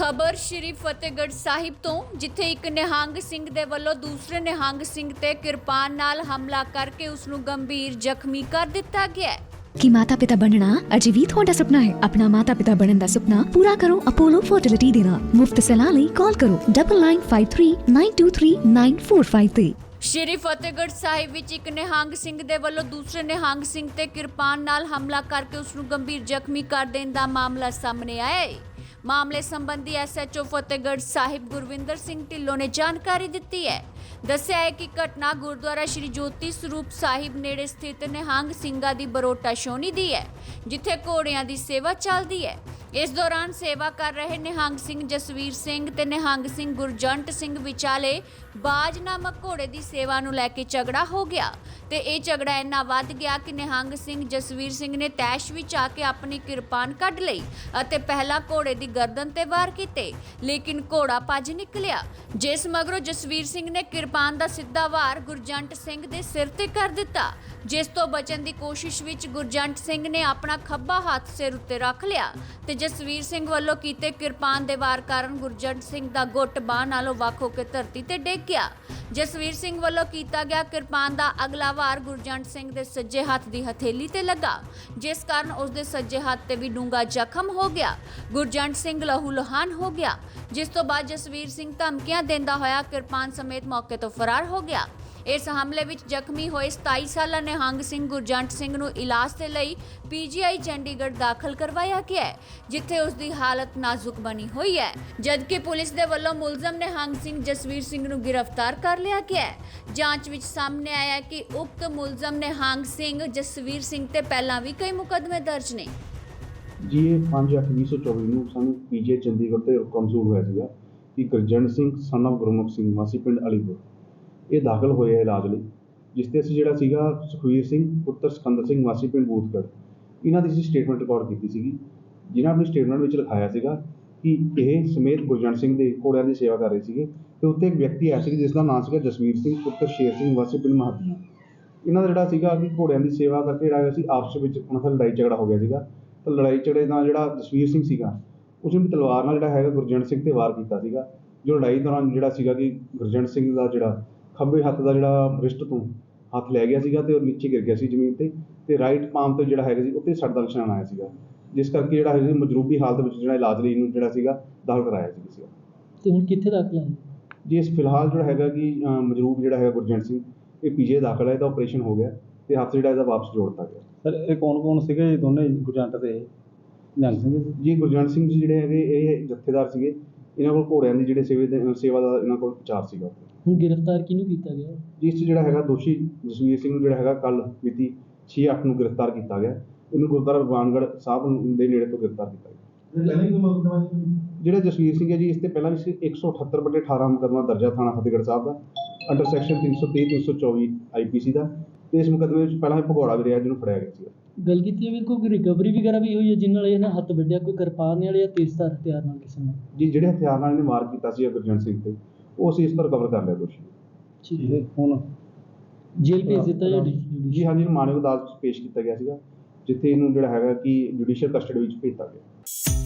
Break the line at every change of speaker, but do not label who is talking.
ਖਬਰ ਸ਼੍ਰੀ ਫਤਿਹਗੜ੍ਹ ਸਾਹਿਬ ਤੋਂ ਜਿੱਥੇ ਇੱਕ ਨਿਹੰਗ ਸਿੰਘ ਦੇ ਵੱਲੋਂ ਦੂਸਰੇ ਨਿਹੰਗ ਸਿੰਘ ਤੇ ਕਿਰਪਾਨ ਨਾਲ ਹਮਲਾ ਕਰਕੇ ਉਸ ਨੂੰ ਗੰਭੀਰ ਜ਼ਖਮੀ ਕਰ ਦਿੱਤਾ ਗਿਆ ਹੈ।
ਕਿ ਮਾਤਾ ਪਿਤਾ ਬਣਨਾ ਅਜੇ ਵੀ ਤੁਹਾਡਾ ਸੁਪਨਾ ਹੈ। ਆਪਣਾ ਮਾਤਾ ਪਿਤਾ ਬਣਨ ਦਾ ਸੁਪਨਾ ਪੂਰਾ ਕਰੋ ਅਪੋਲੋ ਫਰਟੀਲਿਟੀ ਦੇ ਨਾਲ। ਮੁਫਤ ਸਲਾਹ ਲਈ ਕਾਲ ਕਰੋ 9953923945 ਤੇ।
ਸ਼੍ਰੀ ਫਤਿਹਗੜ੍ਹ ਸਾਹਿਬ ਵਿੱਚ ਇੱਕ ਨਿਹੰਗ ਸਿੰਘ ਦੇ ਵੱਲੋਂ ਦੂਸਰੇ ਨਿਹੰਗ ਸਿੰਘ ਤੇ ਕਿਰਪਾਨ ਨਾਲ ਹਮਲਾ ਕਰਕੇ ਉਸ ਨੂੰ ਗੰਭੀਰ ਜ਼ਖਮੀ ਕਰ ਦੇਣ ਦਾ ਮਾਮਲਾ ਸਾਹਮਣੇ ਆਇਆ ਹੈ। ਮਾਮਲੇ ਸੰਬੰਧੀ ਐਸਐਚਓ ਫਤਿਹਗੜ੍ਹ ਸਾਹਿਬ ਗੁਰਵਿੰਦਰ ਸਿੰਘ ਢਿੱਲੋਂ ਨੇ ਜਾਣਕਾਰੀ ਦਿੱਤੀ ਹੈ। ਦੱਸਿਆ ਹੈ ਕਿ ਘਟਨਾ ਗੁਰਦੁਆਰਾ ਸ਼੍ਰੀ ਜੋਤੀ ਸਰੂਪ ਸਾਹਿਬ ਨੇੜੇ ਸਥਿਤ ਨਿਹੰਗ ਸਿੰਘਾਂ ਦੀ ਬਰੋਟਾ ਸ਼ੋਨੀ ਦੀ ਹੈ, ਜਿੱਥੇ ਘੋੜਿਆਂ ਦੀ ਸੇਵਾ ਚੱਲਦੀ ਹੈ। ਇਸ ਦੌਰਾਨ ਸੇਵਾ ਕਰ ਰਹੇ ਨਿਹੰਗ ਸਿੰਘ ਜਸਵੀਰ ਸਿੰਘ ਤੇ ਨਿਹੰਗ ਸਿੰਘ ਗੁਰਜੰਟ ਸਿੰਘ ਵਿਚਾਲੇ ਬਾਜ ਨਾਮਕ ਘੋੜੇ ਦੀ ਸੇਵਾ ਨੂੰ ਲੈ ਕੇ ਝਗੜਾ ਹੋ ਗਿਆ ਤੇ ਇਹ ਝਗੜਾ ਇੰਨਾ ਵੱਧ ਗਿਆ ਕਿ ਨਿਹੰਗ ਸਿੰਘ ਜਸਵੀਰ ਸਿੰਘ ਨੇ ਤੈਸ਼ ਵਿੱਚ ਆ ਕੇ ਆਪਣੀ ਕਿਰਪਾਨ ਕੱਢ ਲਈ ਅਤੇ ਪਹਿਲਾਂ ਘੋੜੇ ਦੀ ਗਰਦਨ ਤੇ ਵਾਰ ਕੀਤੇ, ਲੇਕਿਨ ਘੋੜਾ ਭੱਜ ਨਿਕਲਿਆ, ਜਿਸ ਮਗਰੋਂ ਜਸਵੀਰ ਸਿੰਘ ਨੇ ਕਿਰਪਾਨ ਦਾ ਸਿੱਧਾ ਵਾਰ ਗੁਰਜੰਟ ਸਿੰਘ ਦੇ ਸਿਰ ਤੇ ਕਰ ਦਿੱਤਾ, ਜਿਸ ਤੋਂ ਬਚਣ ਦੀ ਕੋਸ਼ਿਸ਼ ਵਿੱਚ ਗੁਰਜੰਟ ਸਿੰਘ ਨੇ ਆਪਣਾ ਖੱਬਾ ਹੱਥ ਸਿਰ ਉੱਤੇ ਰੱਖ ਲਿਆ ਤੇ ਜਸਵੀਰ ਸਿੰਘ ਵੱਲੋਂ ਕੀਤੇ ਕਿਰਪਾਨ ਦੇ ਵਾਰ ਕਾਰਨ ਗੁਰਜੰਟ ਸਿੰਘ ਦਾ ਗੁੱਟ ਬਾਹ ਨਾਲੋਂ ਵੱਖ ਹੋ ਕੇ ਧਰਤੀ ਤੇ ਡਿੱਗ ਗਿਆ। ਜਸਵੀਰ ਸਿੰਘ ਵੱਲੋਂ ਕੀਤਾ ਗਿਆ ਕਿਰਪਾਨ ਦਾ ਅਗਲਾ ਵਾਰ ਗੁਰਜੰਟ ਸਿੰਘ ਦੇ ਸੱਜੇ ਹੱਥ ਦੀ ਹਥੇਲੀ ਤੇ ਲੱਗਾ, ਜਿਸ ਕਾਰਨ ਉਸ ਦੇ ਸੱਜੇ ਹੱਥ ਤੇ ਵੀ ਡੂੰਘਾ ਜ਼ਖਮ ਹੋ ਗਿਆ। ਗੁਰਜੰਟ ਸਿੰਘ ਲਹੂ ਲੁਹਾਨ ਹੋ ਗਿਆ, ਜਿਸ ਤੋਂ ਬਾਅਦ ਜਸਵੀਰ ਸਿੰਘ ਧਮਕੀਆਂ ਦਿੰਦਾ ਹੋਇਆ ਕਿਰਪਾਨ ਸਮੇਤ ਮੌਕੇ ਤੋਂ ਫਰਾਰ ਹੋ ਗਿਆ। ਇਸ ਹਮਲੇ ਵਿੱਚ ਜ਼ਖਮੀ ਹੋਏ 27 ਸਾਲਾ ਨਿਹੰਗ ਸਿੰਘ ਗੁਰਜੰਟ ਸਿੰਘ ਨੂੰ ਇਲਾਜ ਦੇ ਲਈ ਪੀਜੀਆਈ ਚੰਡੀਗੜ੍ਹ ਦਾਖਲ ਕਰਵਾਇਆ ਗਿਆ ਹੈ, ਜਿੱਥੇ ਉਸ ਦੀ ਹਾਲਤ ਨਾਜ਼ੁਕ ਬਣੀ ਹੋਈ ਹੈ। ਜਦਕਿ ਪੁਲਿਸ ਦੇ ਵੱਲੋਂ ਮੁਲਜ਼ਮ ਨਿਹੰਗ ਸਿੰਘ ਜਸਵੀਰ ਸਿੰਘ ਨੂੰ ਗ੍ਰਿਫਤਾਰ ਕਰ ਲਿਆ ਗਿਆ ਹੈ, ਜਾਂਚ ਵਿੱਚ ਸਾਹਮਣੇ ਆਇਆ ਹੈ ਕਿ ਉਕਤ ਮੁਲਜ਼ਮ ਨਿਹੰਗ ਸਿੰਘ ਜਸਵੀਰ ਸਿੰਘ ਤੇ ਪਹਿਲਾਂ ਵੀ ਕਈ ਮੁਕਦਮੇ ਦਰਜ ਨੇ।
ਜੀ, ਇਹ 5/8/2024 ਨੂੰ ਸਾਨੂੰ ਪੀਜੇ ਚੰਡੀਗੜ੍ਹ ਤੇ ਕਮਜ਼ੋਰ ਹੋਇਆ ਸੀਗਾ ਕਿ ਗੁਰਜੰਟ ਸਿੰਘ ਸਨ of ਗੁਰਮੁਖ ਸਿੰਘ ਵਾਸੀ ਪਿੰਡ ਅਲੀਪੁਰ। ਇਹ ਦਾਖਲ ਹੋਏ ਆ ਇਲਾਜ ਲਈ, ਜਿਸ ਤੇ ਅਸੀਂ ਜਿਹੜਾ ਸੀਗਾ ਸੁਖਵੀਰ ਸਿੰਘ, ਪੁੱਤਰ ਸਿਕੰਦਰ ਸਿੰਘ, ਵਾਸੀ ਪਿੰਡ ਬੂਥਗੜ੍ਹ, ਇਹਨਾਂ ਦੀ ਅਸੀਂ ਸਟੇਟਮੈਂਟ ਰਿਕਾਰਡ ਕੀਤੀ ਸੀਗੀ, ਜਿਨ੍ਹਾਂ ਆਪਣੀ ਸਟੇਟਮੈਂਟ ਵਿੱਚ ਲਿਖਾਇਆ ਸੀਗਾ ਕਿ ਇਹ ਸਮੇਤ ਗੁਰਜੰਟ ਸਿੰਘ ਦੇ ਘੋੜਿਆਂ ਦੀ ਸੇਵਾ ਕਰ ਰਹੇ ਸੀਗੇ ਤੇ ਉੱਥੇ ਇੱਕ ਵਿਅਕਤੀ ਆਇਆ ਸੀ ਜਿਸ ਦਾ ਨਾਮ ਸੀਗਾ ਜਸਵੀਰ ਸਿੰਘ, ਪੁੱਤਰ ਸ਼ੇਰ ਸਿੰਘ, ਵਾਸੀ ਪਿੰਡ ਮਹਾਤਮਾ। ਇਹਨਾਂ ਦਾ ਜਿਹੜਾ ਸੀਗਾ ਕਿ ਘੋੜਿਆਂ ਦੀ ਸੇਵਾ ਕਰਕੇ ਜਿਹੜਾ ਸੀ, ਆਪਸ ਵਿੱਚ ਉਹਨਾਂ ਦਾ ਲੜਾਈ ਝਗੜਾ ਹੋ ਗਿਆ ਸੀਗਾ, ਤਾਂ ਲੜਾਈ ਝਗੜੇ ਨਾਲ ਜਿਹੜਾ ਜਸਵੀਰ ਸਿੰਘ ਸੀਗਾ, ਉਸ ਵੀ ਤਲਵਾਰ ਨਾਲ ਜਿਹੜਾ ਹੈਗਾ ਗੁਰਜੰਟ ਸਿੰਘ ਤੇ ਵਾਰ ਕੀਤਾ ਸੀਗਾ, ਜੋ ਲੜਾਈ ਦੌਰਾਨ ਜਿਹੜਾ ਸੀਗਾ ਕਿ ਗੁਰਜੰਟ ਸਿੰਘ ਦਾ ਜਿਹੜਾ ਖੱਬੇ ਹੱਥ ਦਾ ਜਿਹੜਾ ਰਿਸਟ ਤੋਂ ਹੱਥ ਲੈ ਗਿਆ ਸੀਗਾ ਤੇ ਉਹ ਨੀਚੇ ਗਿਰ ਗਿਆ ਸੀ ਜ਼ਮੀਨ ਤੇ ਤੇ ਰਾਈਟ ਪਾਮ ਤੇ ਜਿਹੜਾ ਹੈਗਾ ਸੀ ਉੱਤੇ ਸੱਟ ਦਾ ਨਿਸ਼ਾਨ ਆਇਆ ਸੀਗਾ ਜਿਸ ਕਰਕੇ ਜਿਹੜਾ ਹੈਗਾ ਸੀ ਮਜਰੂਬੀ ਹਾਲਤ ਵਿੱਚ ਜਿਹੜਾ ਇਲਾਜ ਲਈ ਇਹਨੂੰ ਜਿਹੜਾ ਸੀਗਾ ਦਾਖਲ ਕਰਾਇਆ ਸੀ ਕਿਸੇ
ਤੇ ਹੁਣ ਕਿੱਥੇ ਦਾਖਲ ਹੈ?
ਜੀ ਇਸ ਫਿਲਹਾਲ ਜਿਹੜਾ ਹੈਗਾ ਕਿ ਮਜਰੂਬ ਜਿਹੜਾ ਹੈਗਾ ਗੁਰਜੰਟ ਸਿੰਘ ਇਹ ਪੀਜੇ ਦਾਖਲ ਹੈ ਇਹਦਾ ਆਪਰੇਸ਼ਨ ਹੋ ਗਿਆ ਤੇ ਹੱਥ ਜਿਹੜਾ ਇਹਦਾ ਵਾਪਸ ਜੋੜਤਾ ਗਿਆ।
ਸਰ ਇਹ ਕੌਣ ਕੌਣ ਸੀਗੇ ਜੀ? ਦੋਨੇ ਗੁਰਜੰਟ ਤੇ ਨਿਹੰਗ ਸਿੰਘ? ਜੀ
ਗੁਰਜੰਟ ਸਿੰਘ ਜੀ ਜਿਹੜੇ ਹੈਗੇ ਇਹ ਜਥੇਦਾਰ ਸੀਗੇ। ਇਹਨਾਂ ਕੋਲ ਘੋੜਿਆਂ ਦੀ ਜਿਹੜੇ ਸੇਵੇ ਦੇ ਸੇਵਾ ਦਾ ਇਹਨਾਂ ਕੋਲ ਵਿਚਾਰ ਸੀਗਾ।
ਹੁਣ ਗ੍ਰਿਫਤਾਰ ਕਿਹਨੂੰ ਕੀਤਾ ਗਿਆ?
ਜਿਸ 'ਚ ਜਿਹੜਾ ਹੈਗਾ ਦੋਸ਼ੀ ਜਸਵੀਰ ਸਿੰਘ ਨੂੰ ਜਿਹੜਾ ਹੈਗਾ ਕੱਲ ਮਿਤੀ 6/8 ਨੂੰ ਗ੍ਰਿਫਤਾਰ ਕੀਤਾ ਗਿਆ। ਇਹਨੂੰ ਗੁਰਦੁਆਰਾ ਭਗਵਾਨਗੜ੍ਹ ਸਾਹਿਬ ਦੇ ਨੇੜੇ ਤੋਂ ਗ੍ਰਿਫਤਾਰ ਕੀਤਾ ਗਿਆ। ਜਿਹੜਾ ਜਸਵੀਰ ਸਿੰਘ ਹੈ ਜੀ ਇਸ ਤੇ ਪਹਿਲਾਂ ਵੀ ਸੀ 178 ਬਟੇ 18 ਮੁਕੱਦਮਾ ਦਰਜਾ ਥਾਣਾ ਫਤਿਹਗੜ੍ਹ ਸਾਹਿਬ ਦਾ ਅੰਡਰ ਸੈਕਸ਼ਨ 330 324 ਆਈਪੀਸੀ ਦਾ। ਤੇ ਇਸ ਮੁਕੱਦਮੇ ਵਿੱਚ ਪਹਿਲਾਂ ਵੀ ਭਗੌੜਾ ਵੀ ਰਿਹਾ ਜਿਹਨੂੰ ਫੜਿਆ ਗਿਆ ਸੀ
ਗੱਲ ਕੀਤੀ ਹੈ ਵੀ ਕੋਈ ਰਿਕਵਰੀ ਵਗੈਰਾ ਵੀ ਹੋਈ ਹੈ ਜਿਨ ਨਾਲ ਇਹਨਾਂ ਹੱਥ ਵੱਢਿਆ ਕੋਈ ਕਿਰਪਾਨ ਨਾਲ ਜਾਂ ਤੇਜ਼ਧਾਰ ਹਥਿਆਰ ਨਾਲ ਕਿਸੇ ਨਾਲ?
ਜੀ ਜਿਹੜੇ ਹਥਿਆਰ ਨਾਲ ਇਹਨੇ ਵਾਰ ਕੀਤਾ ਸੀ ਗੁਰਜੰਟ ਸਿੰਘ ਤੇ ਉਹ ਅਸੀਂ ਇਸ ਤੋਂ ਰਿਕਵਰ ਕਰ ਲਿਆ ਦੋਸ਼ੀ
ਠੀਕ
ਹੁਣ
ਜੇਲ੍ਹ ਭੇਜ ਦਿੱਤਾ ਜਾਂ
ਜੀ ਹਾਂਜੀ ਇਹਨੂੰ ਮਾਨਵ ਅਦਾਲਤ 'ਚ ਪੇਸ਼ ਕੀਤਾ ਗਿਆ ਸੀਗਾ ਜਿੱਥੇ ਇਹਨੂੰ ਜਿਹੜਾ ਹੈਗਾ ਕਿ ਜੁਡੀਸ਼ੀਅਲ ਕਸਟਡੀ ਵਿੱਚ ਭੇਜਤਾ ਗਿਆ।